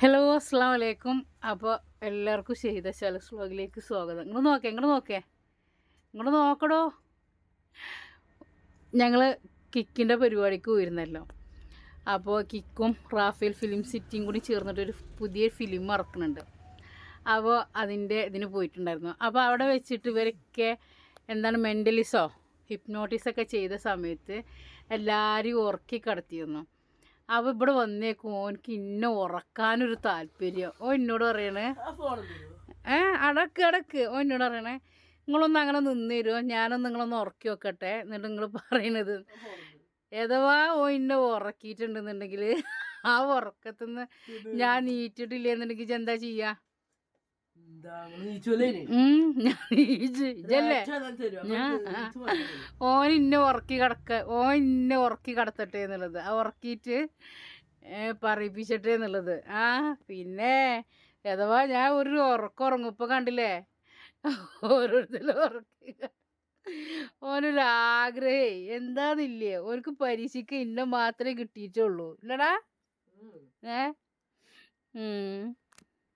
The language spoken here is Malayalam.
ഹലോ അസ്സാം വലൈക്കും അപ്പോൾ എല്ലാവർക്കും ഷെയ്ത ശലസ് വ്ലോഗിലേക്ക് സ്വാഗതം. നിങ്ങൾ നോക്കേ ഇങ്ങോട്ട് നോക്കേ. ഇങ്ങോട്ട് നോക്കടോ. ഞങ്ങൾ കിക്കിന്റെ പരിപാടിക്ക് പോയിരുന്നല്ലോ. അപ്പോൾ കിക്കും റാഫേൽ ഫിലിം സിറ്റിയും കൂടി ചേർന്നിട്ടൊരു പുതിയ ഫിലിം ഇറക്കുന്നുണ്ട്. അപ്പോൾ അതിന്റെ ഇതിന് പോയിട്ടുണ്ടായിരുന്നു. അപ്പോൾ അവിടെ വെച്ചിട്ട് ഇവരൊക്കെ എന്താണ് മെന്റലിസോ ഹിപ്നോട്ടിസൊക്കെ ചെയ്ത സമയത്ത് എല്ലാവരും ഉറക്കി കിടത്തിയിരുന്നു. അപ്പോൾ ഇവിടെ വന്നേക്കും. ഓനക്ക് ഇന്ന ഉറക്കാനൊരു താല്പര്യം. ഓ എന്നോട് പറയണേ ഏ അടക്ക് അടക്ക്. ഓ എന്നോട് പറയണേ നിങ്ങളൊന്ന് അങ്ങനെ നിന്ന് തരുമോ ഞാനൊന്ന് നിങ്ങളൊന്ന് ഉറക്കി വെക്കട്ടെ. എന്നിട്ട് നിങ്ങൾ പറയണത് ഏതവാ ഓ ഇന്നെ ഉറക്കിയിട്ടുണ്ടെന്നുണ്ടെങ്കിൽ ആ ഉറക്കത്തുനിന്ന് ഞാൻ നീറ്റിട്ടില്ല എന്നുണ്ടെങ്കിൽ എന്താ ചെയ്യാ? ഓൻ ഇന്നെ ഉറക്കി കിടക്ക ഓൻ ഇന്നെ ഉറക്കി കിടത്തട്ടെ എന്നുള്ളത്. ആ ഉറക്കിയിട്ട് പറയിപ്പിച്ചട്ടെ എന്നുള്ളത്. ആ പിന്നെ അഥവാ ഞാൻ ഒരു ഉറക്കം ഉറങ്ങുപ്പ കണ്ടില്ലേ? ഓരോരുത്തരും ഉറക്കി ഓനൊരു ആഗ്രഹേ. എന്താന്നില്ലേ? ഓനക്ക് പരീക്ഷയ്ക്ക് ഇന്ന മാത്രമേ കിട്ടിയിട്ടുള്ളൂ. ഇല്ലടാ? ഏ? ഉം.